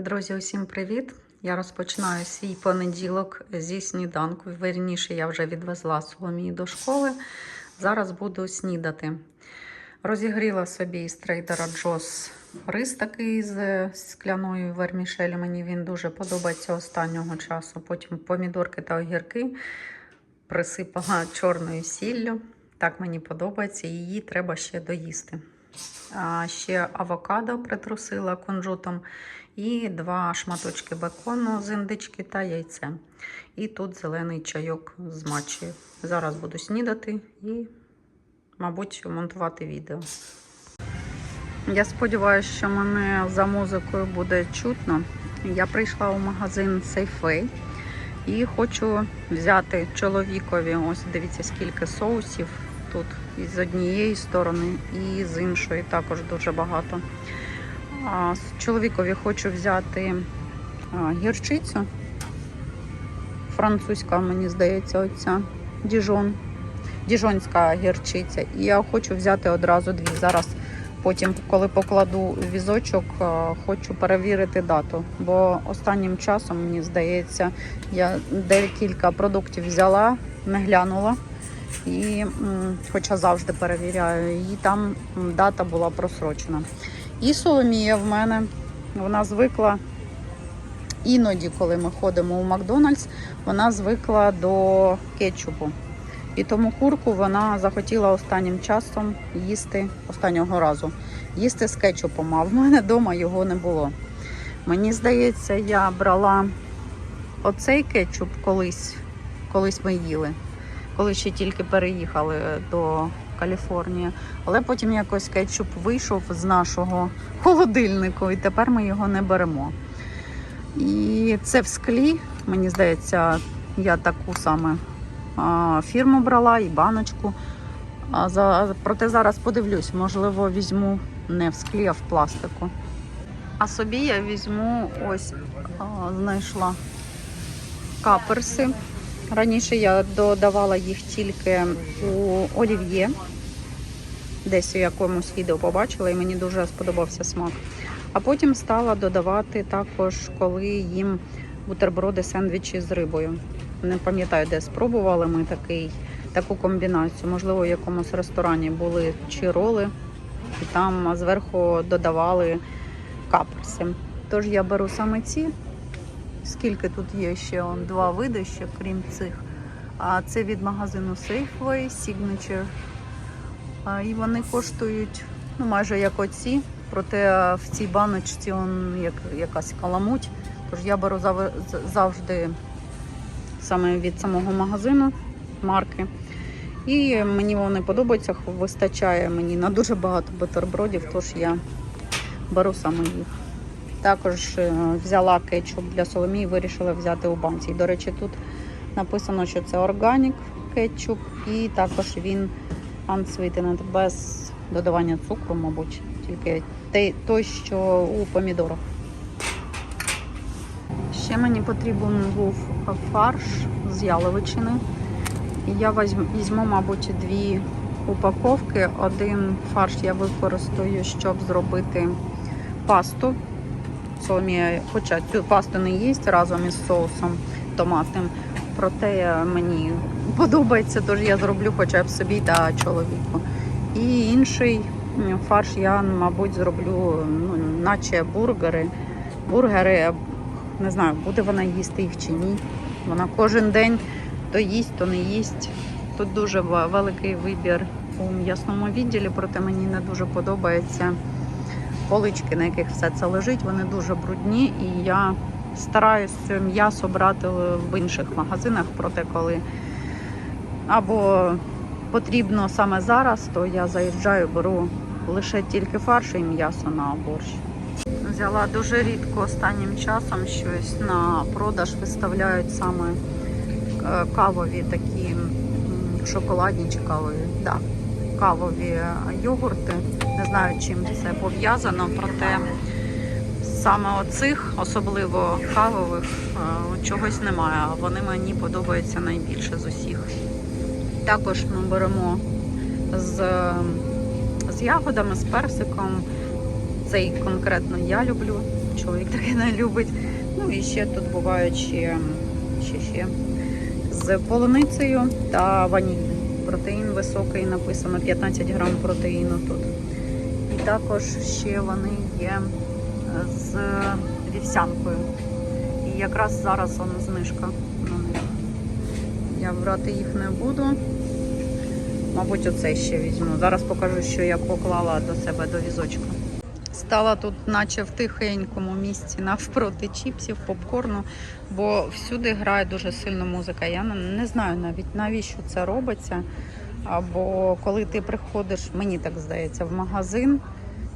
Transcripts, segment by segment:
Друзі, усім привіт! Я розпочинаю свій понеділок зі сніданку. Вірніше, я вже відвезла Соломію до школи. Зараз буду снідати. Розігріла собі з трейдера Джос рис такий з скляною вермішелі. Мені він дуже подобається останнього часу. Потім помідорки та огірки присипала чорною сіллю. Так мені подобається, її треба ще доїсти. А ще авокадо притрусила кунжутом і два шматочки бекону з індички та яйце. І тут зелений чайок з матчею. Зараз буду снідати і, мабуть, монтувати відео. Я сподіваюся, що мене за музикою буде чутно. Я прийшла у магазин Safeway і хочу взяти чоловікові. Ось дивіться, скільки соусів тут і з однієї сторони, і з іншої також дуже багато. Чоловікові хочу взяти гірчицю. Французька, мені здається, оця діжон. Діжонська гірчиця. І я хочу взяти одразу дві. Зараз потім, коли покладу візочок, хочу перевірити дату. Бо останнім часом, мені здається, я декілька продуктів взяла, не глянула. І, хоча завжди перевіряю, і там дата була просрочена. І Соломія в мене вона звикла іноді, коли ми ходимо у Макдональдс, вона звикла до кетчупу. І тому курку вона захотіла останнім часом їсти останнього разу. Їсти з кетчупом, а в мене вдома його не було. Мені здається, я брала оцей кетчуп колись, колись ми їли, коли ще тільки переїхали до Каліфорнії. Але потім якось кетчуп вийшов з нашого холодильнику, і тепер ми його не беремо. І це в склі, мені здається, я таку саме фірму брала і баночку. Проте зараз подивлюсь, можливо, візьму не в склі, а в пластику. А собі я візьму ось знайшла каперси. Раніше я додавала їх тільки у олів'є. Десь у якомусь відео побачила і мені дуже сподобався смак. А потім стала додавати також, коли їм бутерброди сендвічі з рибою. Не пам'ятаю, де спробували ми такий, таку комбінацію. Можливо, в якомусь ресторані були чи роли, і там зверху додавали каперси. Тож я беру саме ці. Скільки тут є ще он, два види, ще крім цих. А це від магазину Safeway Signature. А, і вони коштують ну, майже як оці, проте в цій баночці он, як, якась каламуть. Тож я беру зав- завжди саме від самого магазину марки. І мені вони подобаються, вистачає мені на дуже багато бутербродів, тож я беру саме їх. Також е, взяла кетчуп для Соломії, вирішила взяти у банці. До речі, тут написано, що це органік кетчуп, і також він unsweetened, без додавання цукру, мабуть, тільки той, що у помідорах. Ще мені потрібен був фарш з яловичини. Я візьму, мабуть, дві упаковки. Один фарш я використаю, щоб зробити пасту. Соломія, хоча цю пасту не їсть разом із соусом томатним. Проте мені подобається, тож я зроблю хоча б собі та чоловіку. І інший фарш я, мабуть, зроблю, ну, наче бургери. Бургери, не знаю, буде вона їсти їх чи ні. Вона кожен день то їсть, то не їсть. Тут дуже великий вибір у м'ясному відділі, проте мені не дуже подобається полички, на яких все це лежить, вони дуже брудні, і я стараюсь м'ясо брати в інших магазинах, проте коли або потрібно саме зараз, то я заїжджаю, беру лише тільки фарш і м'ясо на борщ. Взяла дуже рідко останнім часом щось на продаж виставляють саме е, кавові такі шоколадні чи кавові. Да, кавові йогурти. Не знаю, чим це пов'язано, проте саме оцих, особливо кавових, е, чогось немає. Вони мені подобаються найбільше з усіх. Також ми беремо з, з ягодами, з персиком. Цей конкретно я люблю чоловік таке не любить. Ну і ще тут бувають ще, ще, з полуницею та ваніль. Протеїн високий, написано 15 грам протеїну тут. Також ще вони є з вівсянкою. І якраз зараз вона знижка них. Я брати їх не буду. Мабуть, оце ще візьму. Зараз покажу, що я поклала до себе до візочка. Стала тут, наче в тихенькому місці, навпроти чіпсів, попкорну, бо всюди грає дуже сильно музика. Я не знаю навіть навіщо це робиться. Або коли ти приходиш, мені так здається, в магазин,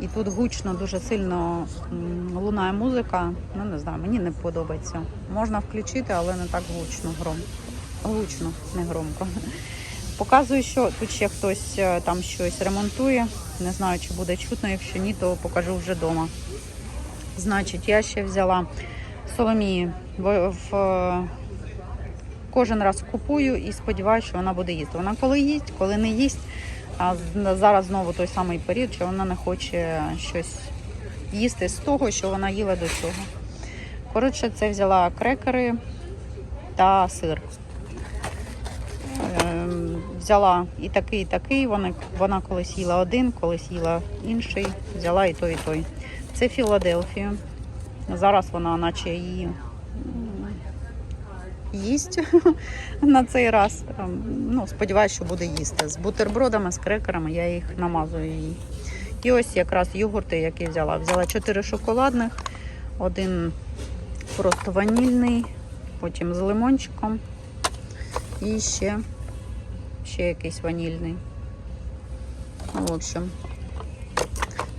і тут гучно дуже сильно лунає музика. Ну не знаю, мені не подобається. Можна включити, але не так гучно, гром. Гучно, не громко. Показую, що тут ще хтось е, там щось ремонтує. Не знаю, чи буде чутно. Якщо ні, то покажу вже вдома. Значить, я ще взяла Соломії в, кожен раз купую і сподіваюся, що вона буде їсти. Вона коли їсть, коли не їсть. А зараз знову той самий період, що вона не хоче щось їсти з того, що вона їла до цього. Коротше, це взяла крекери та сир. Ем, Взяла і такий, і такий. Вона, вона колись їла один, колись їла інший. Взяла і той, і той. Це Філадельфія. Зараз вона наче її їсть на цей раз. Ем, Ну, сподіваюся, що буде їсти. З бутербродами, з крекерами я їх намазую їй. І ось якраз йогурти, які взяла. Взяла 4 шоколадних, один просто ванільний, потім з лимончиком. І ще, ще якийсь ванільний. Ну, В общем,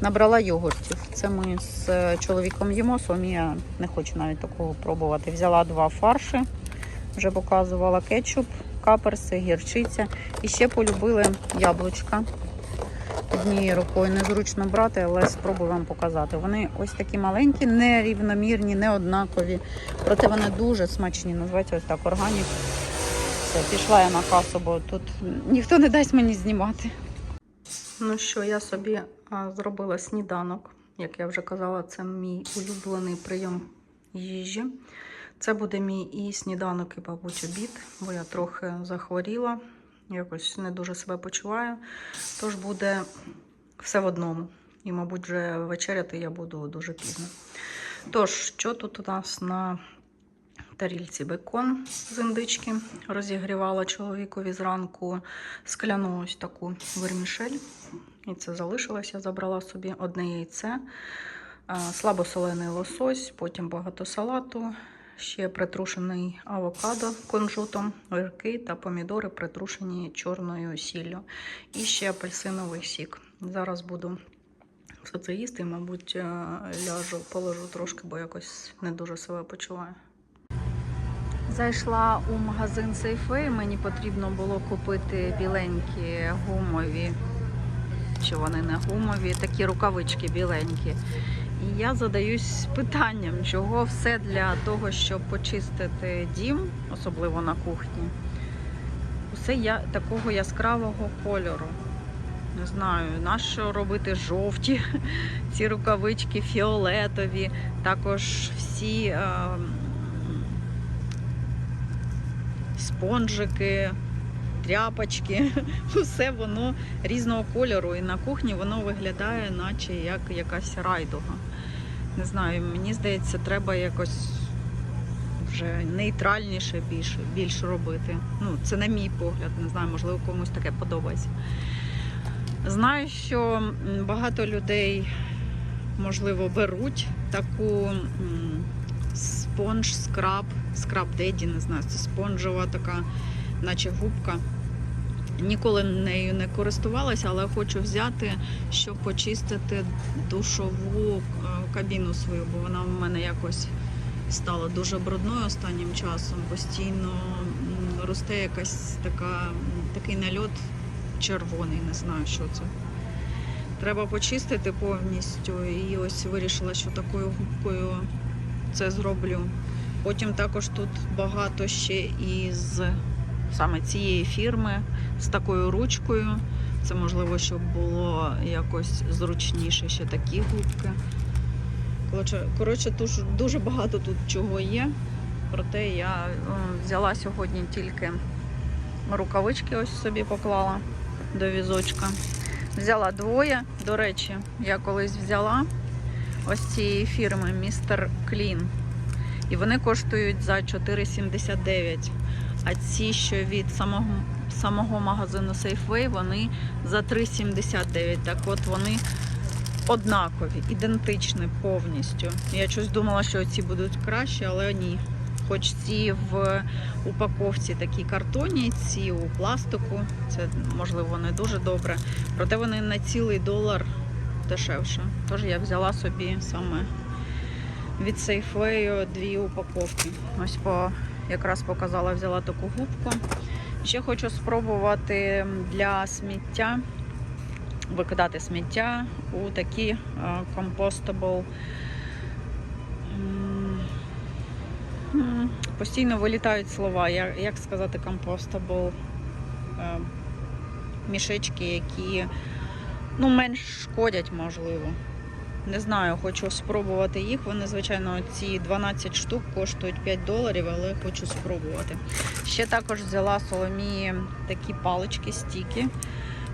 набрала йогуртів. Це ми з е, чоловіком їмо. Соломія не хочу навіть такого пробувати. Взяла два фарші, вже показувала кетчуп, каперси, гірчиця. І ще полюбили яблучка. Однією рукою незручно брати, але спробую вам показати. Вони ось такі маленькі, нерівномірні, не однакові. Проте вони дуже смачні. Називається ось так органік. Все, пішла я на касу, бо тут ніхто не дасть мені знімати. Ну що, я собі зробила сніданок. Як я вже казала, це мій улюблений прийом їжі. Це буде мій і сніданок, і, мабуть, обід, бо я трохи захворіла, якось не дуже себе почуваю. Тож буде все в одному. І, мабуть, вже вечеряти я буду дуже пізно. Тож, що тут у нас на тарільці бекон з індички. Розігрівала чоловікові зранку скляну ось таку вермішель. І це залишилось. Я забрала собі одне яйце, слабосолений лосось, потім багато салату, ще притрушений авокадо кунжутом, огірки та помідори притрушені чорною сіллю. І ще апельсиновий сік. Зараз буду все це їсти, мабуть, е, ляжу, положу трошки, бо якось не дуже себе почуваю. Зайшла у магазин Safeway, мені потрібно було купити біленькі гумові, чи вони не гумові, такі рукавички біленькі. І я задаюсь питанням, чого все для того, щоб почистити дім, особливо на кухні. Усе я такого яскравого кольору. Не знаю, нащо робити жовті ці рукавички, фіолетові, також всі. Е, спонжики, тряпочки, все воно різного кольору. І на кухні воно виглядає, наче як якась райдуга. Не знаю, мені здається, треба якось вже нейтральніше більше, більше робити. Ну, це на мій погляд, не знаю, можливо, комусь таке подобається. Знаю, що багато людей, можливо, беруть таку спонж, скраб, скраб деді, не знаю, це спонжова така, наче губка. Ніколи нею не користувалася, але хочу взяти, щоб почистити душову е, кабіну свою, бо вона в мене якось стала дуже брудною останнім часом. Постійно росте якась така, такий нальот червоний, не знаю, що це. Треба почистити повністю. І ось вирішила, що такою губкою це зроблю. Потім також тут багато ще із саме цієї фірми з такою ручкою. Це можливо, щоб було якось зручніше ще такі губки. Коротше, дуже багато тут чого є. Проте я е, взяла сьогодні тільки рукавички, ось собі поклала до візочка. Взяла двоє. До речі, я колись взяла ось цієї фірми Містер Клін. І вони коштують за 4,79. А ці, що від самого, самого магазину Safeway, вони за 3,79. Так от вони однакові, ідентичні повністю. Я щось думала, що ці будуть кращі, але ні. Хоч ці в упаковці такі картонні, ці у пластику, це можливо не дуже добре. Проте вони на цілий долар дешевше. Тож я взяла собі саме від Safeway дві упаковки. Ось по якраз показала, взяла таку губку. Ще хочу спробувати для сміття викидати сміття у такі е, м, Постійно вилітають слова, як, сказати compostable е, мішечки, які ну, менш шкодять, можливо. Не знаю, хочу спробувати їх. Вони, звичайно, ці 12 штук коштують 5 доларів, але хочу спробувати. Ще також взяла Соломії такі палички, стіки.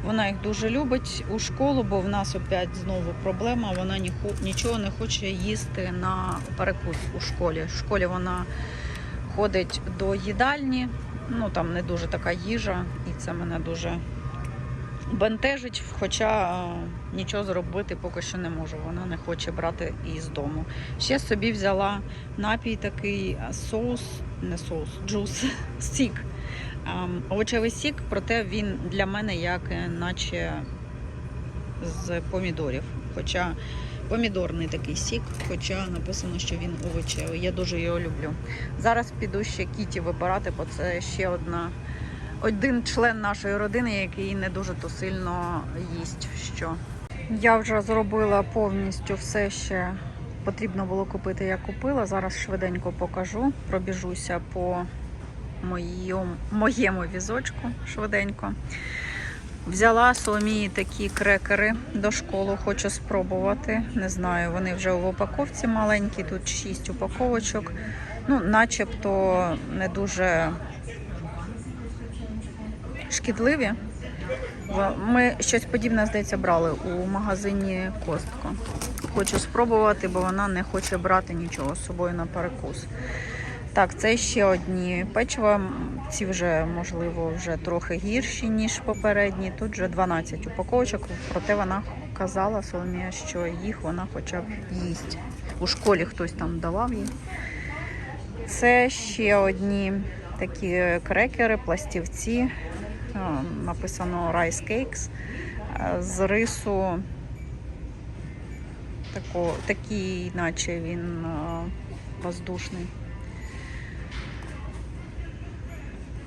Вона їх дуже любить у школу, бо в нас опять знову проблема. Вона нічого не хоче їсти на перекус у школі. В школі вона ходить до їдальні, ну там не дуже така їжа, і це мене дуже бентежить, хоча е, нічого зробити поки що не можу. Вона не хоче брати із дому. Ще собі взяла напій такий е, соус, не соус, джус, сік. Ем, Овочевий сік, проте він для мене як е, наче з помідорів. Хоча помідорний такий сік, хоча написано, що він овочевий. Я дуже його люблю. Зараз піду ще кіті вибирати, бо це ще одна. Один член нашої родини, який не дуже то сильно їсть. Що я вже зробила повністю все, що потрібно було купити. Я купила. Зараз швиденько покажу. Пробіжуся по моєму, моєму візочку швиденько. Взяла Соломії такі крекери до школи, хочу спробувати. Не знаю, вони вже в упаковці маленькі, тут 6 упаковочок. Ну, начебто не дуже шкідливі. Ми щось подібне, здається, брали у магазині Костко. Хочу спробувати, бо вона не хоче брати нічого з собою на перекус. Так, це ще одні печива. Ці вже, можливо, вже трохи гірші, ніж попередні. Тут вже 12 упаковочок, проте вона казала Соломія, що їх вона хоча б їсть. У школі хтось там давав їй. Це ще одні такі крекери, пластівці. Е, Написано Rice Cakes е, з рису. Тако, такий, наче він е, воздушний.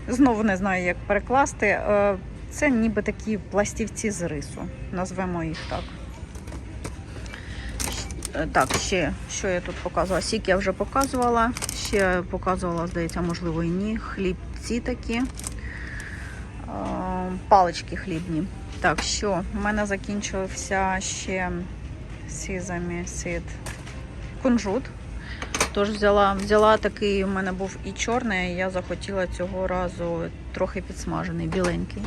Знову не знаю, як перекласти. Це ніби такі пластівці з рису. Назвемо їх так. Так, ще що я тут показувала? Сік я вже показувала. Ще показувала, здається, можливо, і ні. Хлібці такі. Палички хлібні. Так, що? У мене закінчився ще сізамі сид кунжут. Тож взяла, взяла такий, у мене був і чорний, і я захотіла цього разу трохи підсмажений, біленький.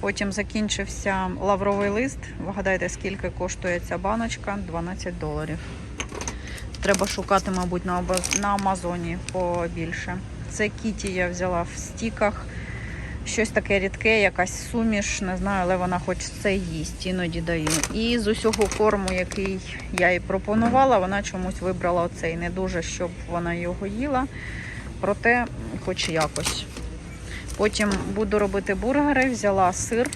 Потім закінчився лавровий лист. Вгадайте, скільки коштує ця баночка? 12 доларів. Треба шукати, мабуть, на, на Амазоні побільше. Це кіті я взяла в стіках. Щось таке рідке, якась суміш, не знаю, але вона хоч це їсть, іноді даю. І з усього корму, який я їй пропонувала, вона чомусь вибрала оцей. Не дуже, щоб вона його їла, проте хоч якось. Потім буду робити бургери, взяла сир,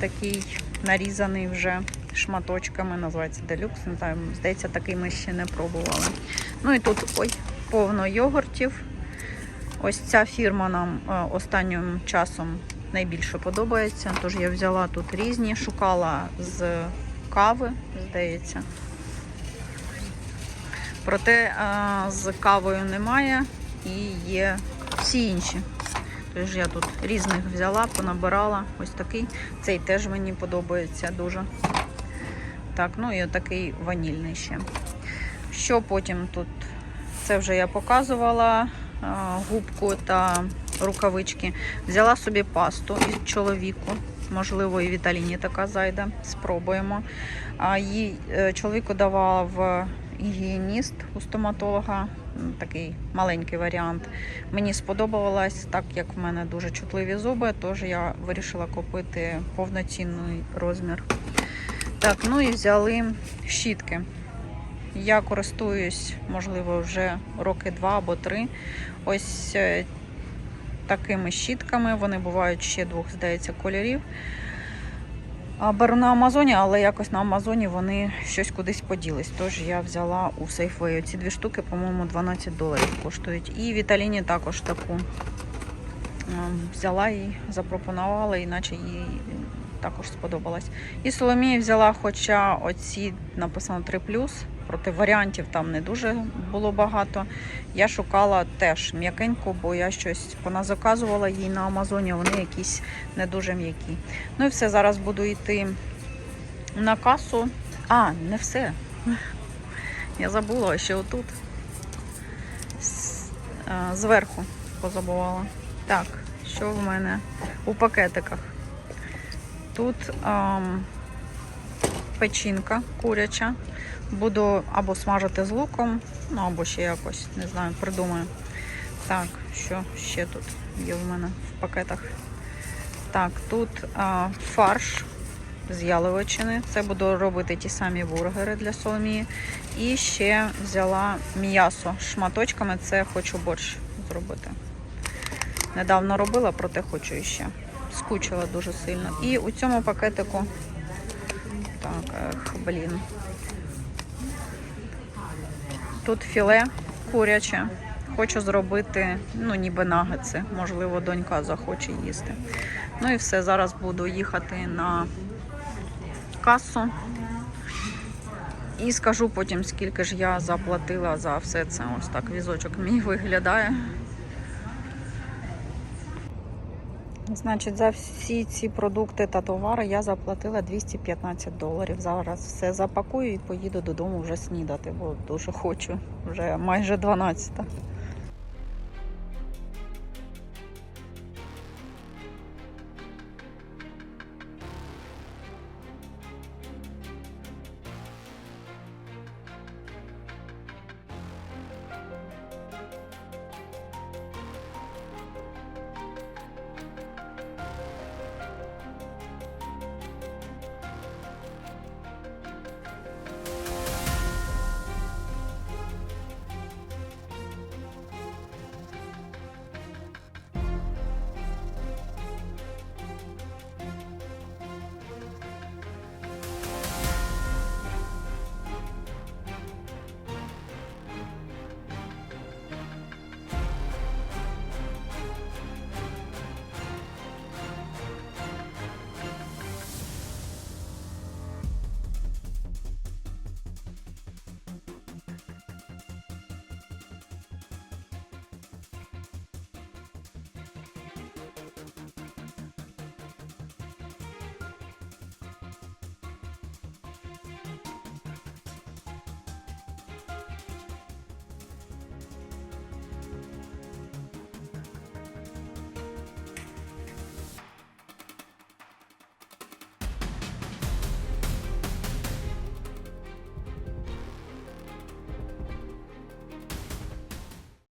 такий нарізаний вже шматочками, називається делюкс. Не знаю, здається, такий ми ще не пробували. Ну і тут ой, повно йогуртів. Ось ця фірма нам е, останнім часом найбільше подобається. Тож я взяла тут різні, шукала з кави, здається. Проте е, з кавою немає і є всі інші. Тож я тут різних взяла, понабирала. Ось такий. Цей теж мені подобається дуже. Так, ну і отакий ванільний ще. Що потім тут? Це вже я показувала губку та рукавички. Взяла собі пасту від чоловіку. Можливо, і Віталіні така зайде. Спробуємо. А їй е, чоловіку давав гігієніст у стоматолога. Такий маленький варіант. Мені сподобалось, так як в мене дуже чутливі зуби, тож я вирішила купити повноцінний розмір. Так, ну і взяли щітки. Я користуюсь, можливо, вже роки два або три. Ось е, такими щітками. Вони бувають ще двох, здається, кольорів. Беру на Амазоні, але якось на Амазоні вони щось кудись поділись. Тож я взяла у Safeway. Ці дві штуки, по-моєму, 12 доларів коштують. І Віталіні також таку ем, взяла і запропонувала, іначе їй також сподобалось. І Соломії взяла, хоча оці написано 3 проти варіантів там не дуже було багато. Я шукала теж м'якеньку, бо я щось поназаказувала їй на Амазоні, вони якісь не дуже м'які. Ну і все, зараз буду йти на касу. А, не все. Я забула ще отут. Зверху позабувала. Так, що в мене у пакетиках? Тут ам, печінка куряча. Буду або смажити з луком, ну або ще якось, не знаю, придумаю. Так, що ще тут є в мене в пакетах? Так, тут а, фарш з яловичини. Це буду робити ті самі бургери для Соломії. І ще взяла м'ясо шматочками. Це хочу борщ зробити. Недавно робила, проте хочу іще. Скучила дуже сильно. І у цьому пакетику. Так, ех, блін. Тут філе куряче. Хочу зробити, ну, ніби нагетси. Можливо, донька захоче їсти. Ну і все, зараз буду їхати на касу. І скажу потім, скільки ж я заплатила за все це. Ось так візочок мій виглядає. Значить, за всі ці продукти та товари я заплатила 215 доларів. Зараз все запакую і поїду додому вже снідати, бо дуже хочу. Вже майже 12.